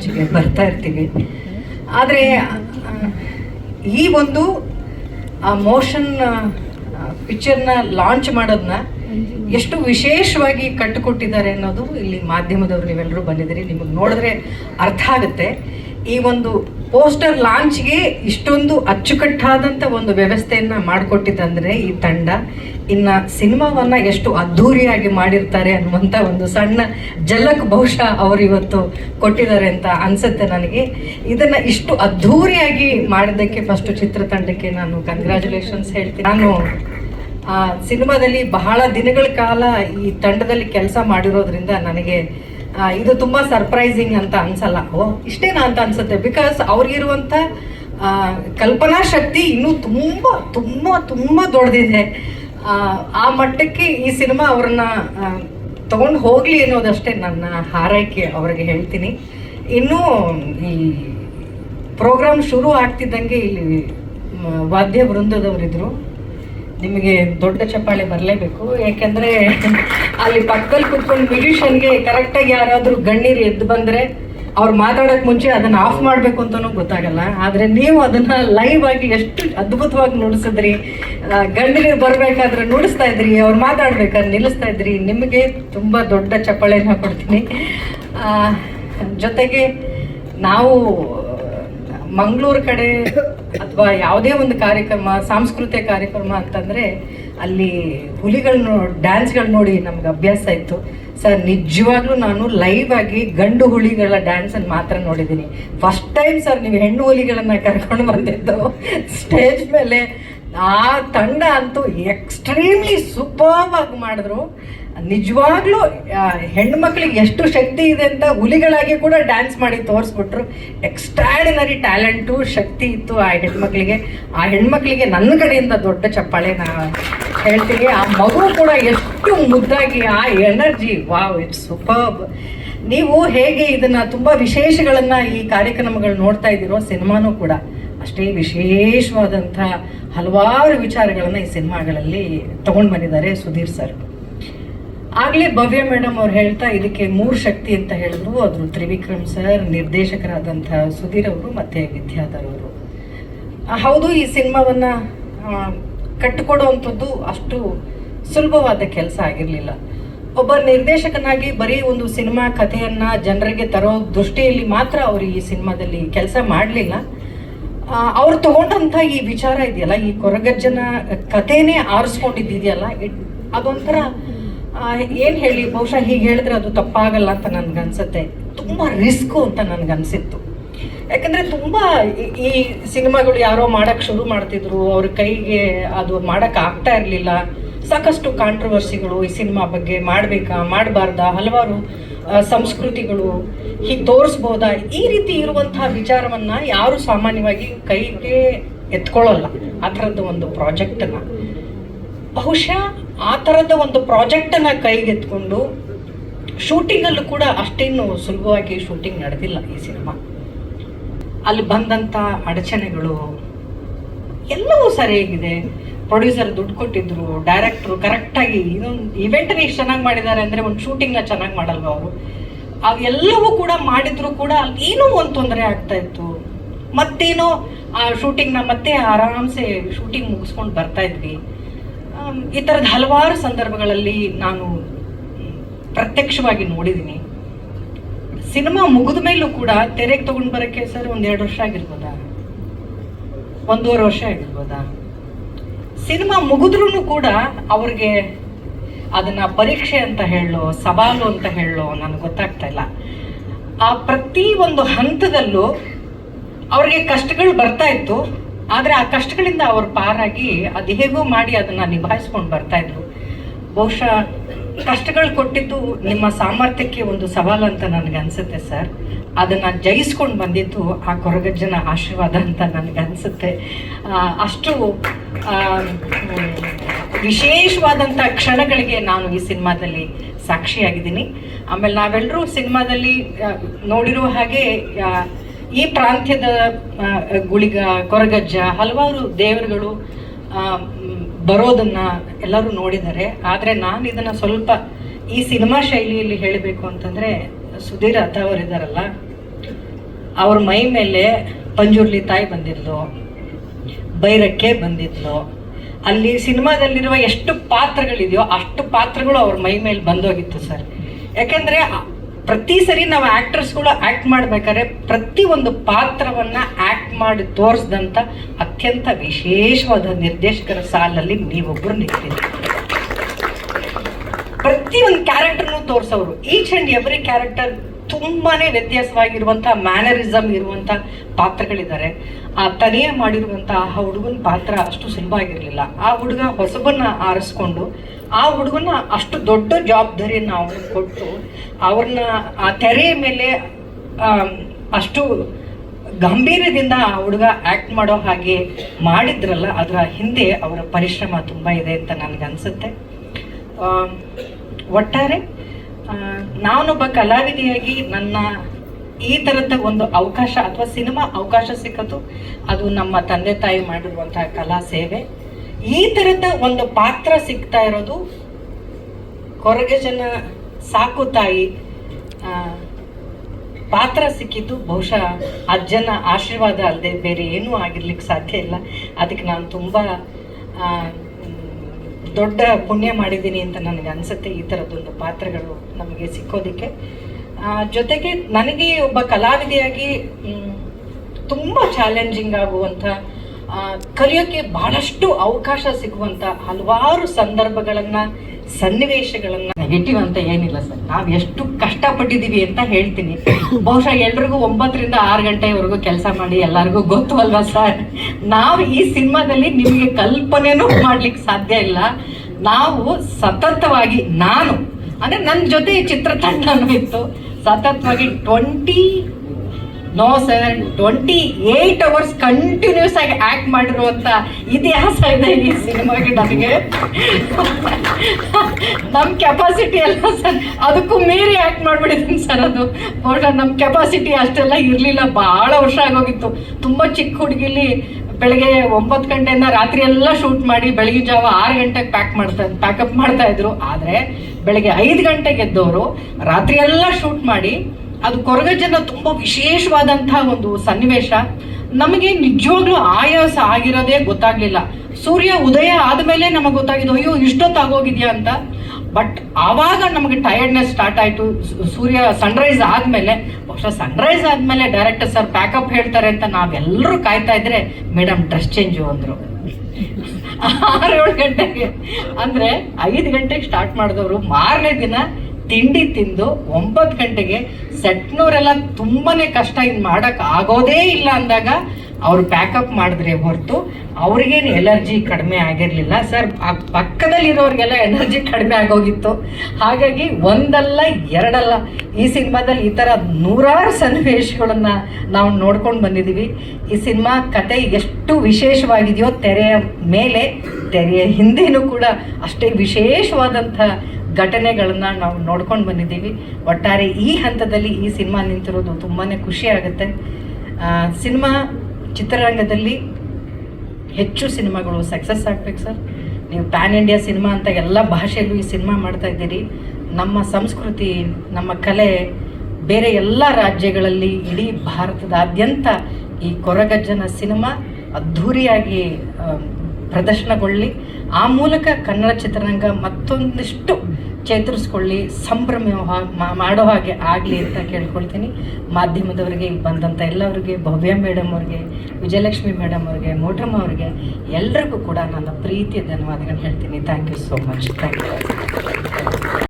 ಲಾಂಚ್ಗೆ ಬರ್ತಾ ಇರ್ತೀವಿ. ಆದರೆ ಈ ಒಂದು, ಆ ಮೋಷನ್ ಪಿಕ್ಚರ್ನ ಲಾಂಚ್ ಮಾಡೋದನ್ನ ಎಷ್ಟು ವಿಶೇಷವಾಗಿ ಕಟ್ಟಿಕೊಟ್ಟಿದ್ದಾರೆ ಅನ್ನೋದು ಇಲ್ಲಿ ಮಾಧ್ಯಮದವರು ನೀವೆಲ್ಲರೂ ಬಂದಿದ್ದೀರಿ, ನಿಮಗೆ ನೋಡಿದ್ರೆ ಅರ್ಥ ಆಗುತ್ತೆ. ಈ ಒಂದು ಪೋಸ್ಟರ್ ಲಾಂಚ್ಗೆ ಇಷ್ಟೊಂದು ಅಚ್ಚುಕಟ್ಟಾದಂಥ ಒಂದು ವ್ಯವಸ್ಥೆಯನ್ನು ಮಾಡಿಕೊಟ್ಟಿದ್ದಂದರೆ ಈ ತಂಡ ಇನ್ನು ಸಿನಿಮಾವನ್ನು ಎಷ್ಟು ಅದ್ಧೂರಿಯಾಗಿ ಮಾಡಿರ್ತಾರೆ ಅನ್ನುವಂಥ ಒಂದು ಸಣ್ಣ ಜಲಕ್ ಬಹುಶಃ ಅವರು ಇವತ್ತು ಕೊಟ್ಟಿದ್ದಾರೆ ಅಂತ ಅನಿಸುತ್ತೆ ನನಗೆ. ಇದನ್ನು ಇಷ್ಟು ಅದ್ಧೂರಿಯಾಗಿ ಮಾಡಿದ್ದಕ್ಕೆ ಫಸ್ಟ್ ಚಿತ್ರತಂಡಕ್ಕೆ ನಾನು ಕಂಗ್ರ್ಯಾಚುಲೇಷನ್ಸ್ ಹೇಳ್ತೀನಿ. ನಾನು ಸಿನಿಮಾದಲ್ಲಿ ಬಹಳ ದಿನಗಳ ಕಾಲ ಈ ತಂಡದಲ್ಲಿ ಕೆಲಸ ಮಾಡಿರೋದ್ರಿಂದ ನನಗೆ ಇದು ತುಂಬಾ ಸರ್ಪ್ರೈಸಿಂಗ್ ಅಂತ ಅನ್ಸಲ್ಲ. ಓ ಇಷ್ಟೇನಾ ಅಂತ ಅನ್ಸುತ್ತೆ? ಬಿಕಾಸ್ ಅವ್ರಿಗಿರುವಂಥ ಕಲ್ಪನಾ ಶಕ್ತಿ ಇನ್ನೂ ತುಂಬ ತುಂಬ ತುಂಬ ದೊಡ್ಡದಿದೆ. ಆ, ಮಟ್ಟಕ್ಕೆ ಈ ಸಿನಿಮಾ ಅವ್ರನ್ನ ತಗೊಂಡು ಹೋಗ್ಲಿ ಅನ್ನೋದಷ್ಟೇ ನನ್ನ ಹಾರೈಕೆ ಅವ್ರಿಗೆ ಹೇಳ್ತೀನಿ. ಇನ್ನೂ ಈ ಪ್ರೋಗ್ರಾಮ್ ಶುರು ಆಗ್ತಿದ್ದಂಗೆ ಇಲ್ಲಿ ವಾದ್ಯ ವೃಂದದವರಿದ್ರು. ನಿಮಗೆ ದೊಡ್ಡ ಚಪ್ಪಾಳೆ ಬರಲೇಬೇಕು, ಯಾಕೆಂದ್ರೆ ಅಲ್ಲಿ ಪಕ್ಕದಲ್ಲಿ ಕುತ್ಕೊಂಡು ಮ್ಯೂಸಿಷಿಯನ್ಗೆ ಕರೆಕ್ಟಾಗಿ ಯಾರಾದರೂ ಗಣ್ಣೀರು ಎದ್ದು ಬಂದ್ರೆ ಅವ್ರು ಮಾತಾಡೋಕೆ ಮುಂಚೆ ಅದನ್ನ ಆಫ್ ಮಾಡಬೇಕು ಅಂತಲೂ ಗೊತ್ತಾಗಲ್ಲ. ಆದರೆ ನೀವು ಅದನ್ನ ಲೈವ್ ಆಗಿ ಎಷ್ಟು ಅದ್ಭುತವಾಗಿ ನುಡಿಸಿದ್ರಿ. ಗಣ್ಣೀರು ಬರಬೇಕಾದ್ರೆ ನುಡಿಸ್ತಾ ಇದ್ರಿ, ಅವ್ರು ಮಾತಾಡ್ಬೇಕಾದ್ರೆ ನಿಲ್ಲಿಸ್ತಾ ಇದ್ರಿ. ನಿಮಗೆ ತುಂಬ ದೊಡ್ಡ ಚಪ್ಪಾಳೆನ ಕೊಡ್ತೀನಿ. ಜೊತೆಗೆ ನಾವು ಮಂಗಳೂರು ಕಡೆ ಅಥವಾ ಯಾವುದೇ ಒಂದು ಕಾರ್ಯಕ್ರಮ, ಸಾಂಸ್ಕೃತಿಕ ಕಾರ್ಯಕ್ರಮ ಅಂತಂದ್ರೆ ಅಲ್ಲಿ ಹುಲಿಗಳನ್ನ ಡ್ಯಾನ್ಸ್ಗಳು ನೋಡಿ ನಮ್ಗೆ ಅಭ್ಯಾಸ ಇತ್ತು. ಸರ್, ನಿಜವಾಗ್ಲೂ ನಾನು ಲೈವ್ ಆಗಿ ಗಂಡು ಹುಲಿಗಳ ಡ್ಯಾನ್ಸ್ ಅನ್ನು ಮಾತ್ರ ನೋಡಿದ್ದೀನಿ. ಫಸ್ಟ್ ಟೈಮ್ ಸರ್ ನೀವು ಹೆಣ್ಣು ಹುಲಿಗಳನ್ನ ಕರ್ಕೊಂಡು ಬಂದಿದ್ದು. ಸ್ಟೇಜ್ ಮೇಲೆ ಆ ತಂಡ ಅಂತೂ ಎಕ್ಸ್ಟ್ರೀಮ್ಲಿ ಸೂಪರ್ವ್ ಆಗಿ ಮಾಡಿದ್ರು. ನಿಜವಾಗ್ಲೂ ಹೆಣ್ಮಕ್ಳಿಗೆ ಎಷ್ಟು ಶಕ್ತಿ ಇದೆ ಅಂತ ಹುಲಿಗಳಾಗಿ ಕೂಡ ಡ್ಯಾನ್ಸ್ ಮಾಡಿ ತೋರಿಸ್ಬಿಟ್ರು. ಎಕ್ಸ್ಟ್ರಾಡಿನರಿ ಟ್ಯಾಲೆಂಟು ಶಕ್ತಿ ಇತ್ತು ಆ ಹೆಣ್ಮಕ್ಳಿಗೆ. ಆ ಹೆಣ್ಮಕ್ಳಿಗೆ ನನ್ನ ಕಡೆಯಿಂದ ದೊಡ್ಡ ಚಪ್ಪಾಳೆ ನಾ ಹೇಳ್ತೀನಿ. ಆ ಮಗು ಕೂಡ ಎಷ್ಟು ಮುದ್ದಾಗಿ, ಆ ಎನರ್ಜಿ, ವಾವ್ ಇಟ್ಸ್ ಸೂಪರ್ಬ್ ನೀವು ಹೇಗೆ ಇದನ್ನ ತುಂಬಾ ವಿಶೇಷಗಳನ್ನ ಈ ಕಾರ್ಯಕ್ರಮಗಳು ನೋಡ್ತಾ ಇದ್ದೀರೋ, ಸಿನಿಮಾನೂ ಕೂಡ ಅಷ್ಟೇ ವಿಶೇಷವಾದಂಥ ಹಲವಾರು ವಿಚಾರಗಳನ್ನು ಈ ಸಿನಿಮಾಗಳಲ್ಲಿ ತಗೊಂಡು ಬಂದಿದ್ದಾರೆ ಸುಧೀರ್ ಸರ್. ಆಗ್ಲೇ ಭವ್ಯ ಮೇಡಮ್ ಅವ್ರು ಹೇಳ್ತಾ ಇದಕ್ಕೆ ಮೂರು ಶಕ್ತಿ ಅಂತ ಹೇಳಿದ್ರು. ಅದ್ರ ತ್ರಿವಿಕ್ರಮ್ ಸರ್, ನಿರ್ದೇಶಕರಾದಂಥ ಸುಧೀರ್ ಅವರು ಮತ್ತೆ ವಿದ್ಯಾಧರ್ ಅವರು. ಹೌದು, ಈ ಸಿನಿಮಾವನ್ನ ಕಟ್ಟಿಕೊಡುವಂಥದ್ದು ಅಷ್ಟು ಸುಲಭವಾದ ಕೆಲಸ ಆಗಿರಲಿಲ್ಲ. ಒಬ್ಬ ನಿರ್ದೇಶಕನಾಗಿ ಬರೀ ಒಂದು ಸಿನಿಮಾ ಕಥೆಯನ್ನ ಜನರಿಗೆ ತರೋ ದೃಷ್ಟಿಯಲ್ಲಿ ಮಾತ್ರ ಅವರು ಈ ಸಿನಿಮಾದಲ್ಲಿ ಕೆಲಸ ಮಾಡಲಿಲ್ಲ. ಅವ್ರು ತಗೊಂಡಂಥ ಈ ವಿಚಾರ ಇದೆಯಲ್ಲ, ಈ ಕೊರಗಜ್ಜನ ಕಥೆನೇ ಆರಿಸ್ಕೊಂಡಿದ್ದಿದೆಯಲ್ಲ, ಇಟ್- ಅದೊಂಥರ ಏನ್ ಹೇಳಿ, ಬಹುಶಃ ಹೀಗೆ ಹೇಳಿದ್ರೆ ಅದು ತಪ್ಪಾಗಲ್ಲ ಅಂತ ನನ್ಗನ್ಸುತ್ತೆ. ತುಂಬಾ ರಿಸ್ಕು ಅಂತ ನನ್ಗನ್ಸಿತ್ತು. ಯಾಕಂದ್ರೆ ತುಂಬಾ ಈ- ಸಿನಿಮಾಗಳು ಯಾರೋ ಮಾಡಕ್ ಶುರು ಮಾಡ್ತಿದ್ರು, ಅವ್ರ ಕೈಗೆ ಅದು ಮಾಡಕ್ ಆಗ್ತಾ ಇರ್ಲಿಲ್ಲ. ಸಾಕಷ್ಟು ಕಾಂಟ್ರವರ್ಸಿಗಳು ಈ ಸಿನಿಮಾ ಬಗ್ಗೆ ಮಾಡ್ಬೇಕಾ, ಮಾಡಬಾರ್ದಾ, ಹಲವಾರು ಸಂಸ್ಕೃತಿಗಳು ಹೀಗೆ ತೋರಿಸ್ಬೋದಾ, ಈ ರೀತಿ ಇರುವಂತಹ ವಿಚಾರವನ್ನ ಯಾರು ಸಾಮಾನ್ಯವಾಗಿ ಕೈಗೆ ಎತ್ಕೊಳ್ಳಲ್ಲ. ಆ ಥರದ್ದು ಒಂದು ಪ್ರಾಜೆಕ್ಟನ್ನ. ಬಹುಶಃ ಆ ಥರದ ಒಂದು ಪ್ರಾಜೆಕ್ಟನ್ನು ಕೈಗೆತ್ಕೊಂಡು ಶೂಟಿಂಗಲ್ಲೂ ಕೂಡ ಅಷ್ಟೇನು ಸುಲಭವಾಗಿ ಶೂಟಿಂಗ್ ನಡೆದಿಲ್ಲ ಈ ಸಿನಿಮಾ. ಅಲ್ಲಿ ಬಂದಂಥ ಅಡಚಣೆಗಳು ಎಲ್ಲವೂ ಸರಿಯಾಗಿದೆ ಪ್ರೊಡ್ಯೂಸರ್ ದುಡ್ಡು ಕೊಟ್ಟಿದ್ರು ಡೈರೆಕ್ಟ್ರು ಕರೆಕ್ಟಾಗಿ ಇನ್ನೊಂದು ಇವೆಂಟ್ನ ಇಷ್ಟು ಚೆನ್ನಾಗಿ ಮಾಡಿದ್ದಾರೆ ಅಂದರೆ ಒಂದು ಶೂಟಿಂಗ್ನ ಚೆನ್ನಾಗಿ ಮಾಡಲ್ವ ಅವರು? ಅವೆಲ್ಲವೂ ಕೂಡ ಮಾಡಿದ್ರು ಕೂಡ ಅಲ್ಲಿ ಏನೋ ಒಂದು ತೊಂದರೆ ಆಗ್ತಾ ಇತ್ತು. ಮತ್ತೇನೋ ಆ ಶೂಟಿಂಗ್ನ ಮತ್ತೆ ಆರಾಮ್ಸೆ ಶೂಟಿಂಗ್ ಮುಗಿಸ್ಕೊಂಡು ಬರ್ತಾ ಇದ್ವಿ. ಈ ಥರದ ಹಲವಾರು ಸಂದರ್ಭಗಳಲ್ಲಿ ನಾನು ಪ್ರತ್ಯಕ್ಷವಾಗಿ ನೋಡಿದ್ದೀನಿ. ಸಿನಿಮಾ ಮುಗಿದ ಮೇಲೂ ಕೂಡ ತೆರೆಗೆ ತಗೊಂಡು ಬರೋಕ್ಕೆ ಸರ್ ಒಂದೆರಡು ವರ್ಷ ಆಗಿರ್ಬೋದಾ? ಒಂದೂವರೆ ವರ್ಷ ಆಗಿರ್ಬೋದಾ? ಸಿನಿಮಾ ಮುಗಿದ್ರೂ ಕೂಡ ಅವ್ರಿಗೆ ಅದನ್ನ ಪರೀಕ್ಷೆ ಅಂತ ಹೇಳೋ, ಸವಾಲು ಅಂತ ಹೇಳೋ ನನಗೆ ಗೊತ್ತಾಗ್ತಾ ಇಲ್ಲ. ಆ ಪ್ರತಿ ಒಂದು ಹಂತದಲ್ಲೂ ಅವ್ರಿಗೆ ಕಷ್ಟಗಳು ಬರ್ತಾ ಇತ್ತು. ಆದ್ರೆ ಆ ಕಷ್ಟಗಳಿಂದ ಅವ್ರು ಪಾರಾಗಿ ಅದು ಹೇಗೋ ಮಾಡಿ ಅದನ್ನ ನಿಭಾಯಿಸ್ಕೊಂಡು ಬರ್ತಾ ಇದ್ರು. ಬಹುಶಃ ಕಷ್ಟಗಳು ಕೊಟ್ಟಿದ್ದು ನಿಮ್ಮ ಸಾಮರ್ಥ್ಯಕ್ಕೆ ಒಂದು ಸವಾಲು ಅಂತ ನನಗೆ ಅನ್ಸುತ್ತೆ ಸರ್. ಅದನ್ನ ಜಯಿಸ್ಕೊಂಡು ಬಂದಿದ್ದು ಆ ಕೊರಗಜ್ಜನ ಆಶೀರ್ವಾದ ಅಂತ ನನಗೆ ಅನ್ಸುತ್ತೆ. ಅಷ್ಟು ವಿಶೇಷವಾದಂಥ ಕ್ಷಣಗಳಿಗೆ ನಾನು ಈ ಸಿನಿಮಾದಲ್ಲಿ ಸಾಕ್ಷಿಯಾಗಿದ್ದೀನಿ. ಆಮೇಲೆ ನಾವೆಲ್ಲರೂ ಸಿನಿಮಾದಲ್ಲಿ ನೋಡಿರೋ ಹಾಗೆ ಈ ಪ್ರಾಂತ್ಯದ ಗುಳಿಗ, ಕೊರಗಜ್ಜ ಹಲವಾರು ದೇವರುಗಳು ಬರೋದನ್ನ ಎಲ್ಲರೂ ನೋಡಿದ್ದಾರೆ. ಆದರೆ ನಾನು ಇದನ್ನ ಸ್ವಲ್ಪ ಈ ಸಿನಿಮಾ ಶೈಲಿಯಲ್ಲಿ ಹೇಳಬೇಕು ಅಂತಂದ್ರೆ ಸುಧೀರ್ ಅಥ ಅವರಿದ್ದಾರಲ್ಲ ಅವ್ರ ಮೈ ಮೇಲೆ ಪಂಜುರ್ಲಿ ತಾಯಿ ಬಂದಿದ್ಲು ಬೈರಕ್ಕೆ ಬಂದಿದ್ಲು. ಅಲ್ಲಿ ಸಿನಿಮಾದಲ್ಲಿರುವ ಎಷ್ಟು ಪಾತ್ರಗಳಿದೆಯೋ ಅಷ್ಟು ಪಾತ್ರಗಳು ಅವ್ರ ಮೈ ಮೇಲೆ ಬಂದೋಗಿತ್ತು ಸರ್. ಯಾಕೆಂದ್ರೆ ಪ್ರತಿ ಸರಿ ನಾವು ಆಕ್ಟರ್ಸ್ಗಳು ಆಕ್ಟ್ ಮಾಡ್ಬೇಕಾದ್ರೆ ಪ್ರತಿ ಒಂದು ಪಾತ್ರವನ್ನ ಆಕ್ಟ್ ಮಾಡಿ ತೋರಿಸಿದಂಥ ಅತ್ಯಂತ ವಿಶೇಷವಾದ ನಿರ್ದೇಶಕರ ಸಾಲಲ್ಲಿ ನೀವೊಬ್ಬರು ನಿಂತಿದ್ದೀರಿ ಪ್ರತಿ ಒಂದು ಕ್ಯಾರೆಕ್ಟರ್ನು ತೋರಿಸೋರು ಈಚ್ ಆ್ಯಂಡ್ ಎವ್ರಿ ಕ್ಯಾರೆಕ್ಟರ್ ತುಂಬಾನೇ ವ್ಯತ್ಯಾಸವಾಗಿರುವಂತಹ ಮ್ಯಾನರಿಸಮ್ ಇರುವಂತ ಪಾತ್ರಗಳಿದ್ದಾರೆ. ಆ ತನಿಯ ಮಾಡಿರುವಂತಹ ಆ ಹುಡುಗನ ಪಾತ್ರ ಅಷ್ಟು ಸುಲಭ ಆಗಿರಲಿಲ್ಲ. ಆ ಹುಡುಗ ಹೊಸಬನ್ನ ಆರಿಸ್ಕೊಂಡು, ಆ ಹುಡುಗನ ಅಷ್ಟು ದೊಡ್ಡ ಜವಾಬ್ದಾರಿಯನ್ನು ಅವನಿಗೆ ಕೊಟ್ಟು, ಅವ್ರನ್ನ ಆ ತೆರೆಯ ಮೇಲೆ ಅಷ್ಟು ಗಂಭೀರದಿಂದ ಆ ಹುಡುಗ ಆಕ್ಟ್ ಮಾಡೋ ಹಾಗೆ ಮಾಡಿದ್ರಲ್ಲ, ಅದರ ಹಿಂದೆ ಅವರ ಪರಿಶ್ರಮ ತುಂಬ ಇದೆ ಅಂತ ನನಗನ್ಸುತ್ತೆ. ಒಟ್ಟಾರೆ ನಾನೊಬ್ಬ ಕಲಾವಿದೆಯಾಗಿ ನನ್ನ ಈ ಥರದ ಒಂದು ಅವಕಾಶ ಅಥವಾ ಸಿನಿಮಾ ಅವಕಾಶ ಸಿಕ್ಕದು ಅದು ನಮ್ಮ ತಂದೆ ತಾಯಿ ಮಾಡಿರುವಂತಹ ಕಲಾ ಸೇವೆ. ಈ ಥರದ ಒಂದು ಪಾತ್ರ ಸಿಗ್ತಾ ಇರೋದು ಕೊರಗೆ ಜನ ಸಾಕು ತಾಯಿ ಪಾತ್ರ ಸಿಕ್ಕಿದ್ದು. ಬಹುಶಃ ಅಜ್ಜನ ಆಶೀರ್ವಾದ ಅಲ್ಲದೆ ಬೇರೆ ಏನೂ ಆಗಿರ್ಲಿಕ್ಕೆ ಸಾಧ್ಯ ಇಲ್ಲ. ಅದಕ್ಕೆ ನಾನು ತುಂಬ ದೊಡ್ಡ ಪುಣ್ಯ ಮಾಡಿದ್ದೀನಿ ಅಂತ ನನಗೆ ಅನಿಸುತ್ತೆ ಈ ಥರದ್ದೊಂದು ಪಾತ್ರಗಳು ನಮಗೆ ಸಿಕ್ಕೋದಕ್ಕೆ. ಜೊತೆಗೆ ನನಗೆ ಒಬ್ಬ ಕಲಾವಿದೆಯಾಗಿ ತುಂಬ ಚಾಲೆಂಜಿಂಗ್ ಆಗುವಂಥ ಕಲಿಯೋಕ್ಕೆ ಬಹಳಷ್ಟು ಅವಕಾಶ ಸಿಗುವಂತ ಹಲವಾರು ಸಂದರ್ಭಗಳನ್ನು, ಸನ್ನಿವೇಶಗಳನ್ನು ನೆಗೆಟಿವ್ ಅಂತ ಏನಿಲ್ಲ ಸರ್. ನಾವು ಎಷ್ಟು ಕಷ್ಟಪಟ್ಟಿದ್ದೀವಿ ಅಂತ ಹೇಳ್ತೀನಿ. ಬಹುಶಃ ಎಲ್ರಿಗೂ ಒಂಬತ್ತರಿಂದ ಆರು ಗಂಟೆವರೆಗೂ ಕೆಲಸ ಮಾಡಿ ಎಲ್ಲರಿಗೂ ಗೊತ್ತು ಅಲ್ವಾ ಸರ್? ನಾವು ಈ ಸಿನಿಮಾದಲ್ಲಿ ನಿಮಗೆ ಕಲ್ಪನೆನೂ ಮಾಡ್ಲಿಕ್ಕೆ ಸಾಧ್ಯ ಇಲ್ಲ. ನಾವು ಸತತವಾಗಿ, ನಾನು, ಅಂದ್ರೆ ನನ್ನ ಜೊತೆ ಚಿತ್ರತಂಡನೂ ಇತ್ತು. ಸತತವಾಗಿ twenty no sir twenty eight hours continuous ಆಗಿ ಆಕ್ಟ್ ಮಾಡಿರುವಂತ ಇತಿಹಾಸ ಇದೆ ಈ ಸಿನಿಮಾಗೆ ನನಗೆ ನಮ್ಮ ಕೆಪಾಸಿಟಿ ಎಲ್ಲ ಸರ್ ಅದಕ್ಕೂ ಮೀರಿ ಆಕ್ಟ್ ಮಾಡ್ಬಿಟ್ಟಿದ್ದೀನಿ ಸರ್ ಅದು ನಮ್ಮ ಕೆಪಾಸಿಟಿ ಅಷ್ಟೆಲ್ಲ ಇರಲಿಲ್ಲ. ಭಾಳ ವರ್ಷ ಆಗೋಗಿತ್ತು. ತುಂಬ ಚಿಕ್ಕ ಹುಡುಗಿಲಿ ಬೆಳಗ್ಗೆ ಒಂಬತ್ತು ಗಂಟೆಯಿಂದ ರಾತ್ರಿ ಎಲ್ಲ ಶೂಟ್ ಮಾಡಿ ಬೆಳಗ್ಗೆ ಜಾವ ಆರು ಗಂಟೆಗೆ ಪ್ಯಾಕ್ ಮಾಡ್ತಾ ಪ್ಯಾಕಪ್ ಮಾಡ್ತಾ ಇದ್ರು. ಆದರೆ ಬೆಳಗ್ಗೆ ಐದು ಗಂಟೆಗೆ ಎದ್ದವರು ರಾತ್ರಿ ಎಲ್ಲ ಶೂಟ್ ಮಾಡಿ ಅದು ಕೊರಗಜ್ಜನ ತುಂಬ ವಿಶೇಷವಾದಂತಹ ಒಂದು ಸನ್ನಿವೇಶ. ನಮಗೆ ನಿಜವಾಗ್ಲೂ ಆಯಾಸ ಆಗಿರೋದೇ ಗೊತ್ತಾಗ್ಲಿಲ್ಲ. ಸೂರ್ಯ ಉದಯ ಆದಮೇಲೆ ನಮಗೆ ಗೊತ್ತಾಗಿದ್ದು, ಅಯ್ಯೋ, ಇಷ್ಟೊತ್ತಾಗೋಗಿದ್ಯಾ ಅಂತ. ಬಟ್ ಆವಾಗ ನಮಗೆ ಟಯರ್ಡ್ನೆಸ್ ಸ್ಟಾರ್ಟ್ ಆಯಿತು. ಸೂರ್ಯ ಸನ್ರೈಸ್ ಆದಮೇಲೆ, ಬಹುಶಃ ಸನ್ರೈಸ್ ಆದಮೇಲೆ ಡೈರೆಕ್ಟರ್ ಸರ್ ಪ್ಯಾಕಪ್ ಹೇಳ್ತಾರೆ ಅಂತ ನಾವೆಲ್ಲರೂ ಕಾಯ್ತಾ ಇದ್ರೆ, ಮೇಡಮ್ ಡ್ರೆಸ್ ಚೇಂಜು ಅಂದರು. ಆರು ಏಳು ಗಂಟೆಗೆ. ಅಂದರೆ ಐದು ಗಂಟೆಗೆ ಸ್ಟಾರ್ಟ್ ಮಾಡಿದವರು ಮಾರನೇ ದಿನ ತಿಂಡಿ ತಿಂದು ಒಂಬತ್ತು ಗಂಟೆಗೆ ಸೆಟ್ನವರೆಲ್ಲ ತುಂಬಾನೇ ಕಷ್ಟ ಇದು ಮಾಡಕ್ ಆಗೋದೇ ಇಲ್ಲ ಅಂದಾಗ ಅವ್ರು ಪ್ಯಾಕಪ್ ಮಾಡಿದ್ರೆ ಹೊರತು ಅವ್ರಿಗೇನು ಎಲರ್ಜಿ ಕಡಿಮೆ ಆಗಿರಲಿಲ್ಲ. ಸರ್ ಪಕ್ಕದಲ್ಲಿರೋರಿಗೆಲ್ಲ ಎನರ್ಜಿ ಕಡಿಮೆ ಆಗೋಗಿತ್ತು. ಹಾಗಾಗಿ ಒಂದಲ್ಲ, ಎರಡಲ್ಲ ಈ ಸಿನಿಮಾದಲ್ಲಿ ಈ ಥರ ನೂರಾರು ಸನ್ನಿವೇಶಗಳನ್ನು ನಾವು ನೋಡ್ಕೊಂಡು ಬಂದಿದ್ದೀವಿ ಈ ಸಿನಿಮಾ ಕತೆ ಎಷ್ಟು ವಿಶೇಷವಾಗಿದೆಯೋ ತೆರೆಯ ಮೇಲೆ, ತೆರೆಯ ಹಿಂದೆನೂ ಕೂಡ ಅಷ್ಟೇ ವಿಶೇಷವಾದಂಥ ಘಟನೆಗಳನ್ನ ನಾವು ನೋಡ್ಕೊಂಡು ಬಂದಿದ್ದೀವಿ. ಒಟ್ಟಾರೆ ಈ ಹಂತದಲ್ಲಿ ಈ ಸಿನಿಮಾ ನಿಂತಿರೋದು ತುಂಬಾ ಖುಷಿ ಆಗುತ್ತೆ. ಸಿನಿಮಾ ಚಿತ್ರರಂಗದಲ್ಲಿ ಹೆಚ್ಚು ಸಿನಿಮಾಗಳು ಸಕ್ಸಸ್ ಆಗ್ಬೇಕು ಸರ್. ನೀವು ಪ್ಯಾನ್ ಇಂಡಿಯಾ ಸಿನಿಮಾ ಅಂತ ಎಲ್ಲ ಭಾಷೆಯಲ್ಲೂ ಈ ಸಿನಿಮಾ ಮಾಡ್ತಾ ಇದ್ದೀರಿ. ನಮ್ಮ ಸಂಸ್ಕೃತಿ, ನಮ್ಮ ಕಲೆ, ಬೇರೆ ಎಲ್ಲ ರಾಜ್ಯಗಳಲ್ಲಿ ಇಡೀ ಭಾರತದಾದ್ಯಂತ ಈ ಕೊರಗಜ್ಜನ ಸಿನಿಮಾ ಅದ್ಧೂರಿಯಾಗಿ ಪ್ರದರ್ಶನಗೊಳ್ಳಿ. ಆ ಮೂಲಕ ಕನ್ನಡ ಚಿತ್ರರಂಗ ಮತ್ತೊಂದಿಷ್ಟು ಚೇತರಿಸ್ಕೊಳ್ಳಿ, ಸಂಭ್ರಮ ಮಾಡೋ ಹಾಗೆ ಆಗಲಿ ಅಂತ ಕೇಳ್ಕೊಳ್ತೀನಿ. ಮಾಧ್ಯಮದವರಿಗೆ ಇಲ್ಲಿ ಬಂದಂಥ ಎಲ್ಲರಿಗೆ, ಭವ್ಯ ಮೇಡಮ್ ಅವ್ರಿಗೆ, ವಿಜಯಲಕ್ಷ್ಮಿ ಮೇಡಮ್ ಅವ್ರಿಗೆ ಮೋಟಮ್ಮ ಅವ್ರಿಗೆ, ಎಲ್ರಿಗೂ ಕೂಡ ನನ್ನ ಪ್ರೀತಿಯ ಧನ್ಯವಾದಗಳು ಹೇಳ್ತೀನಿ. Thank you so much thank you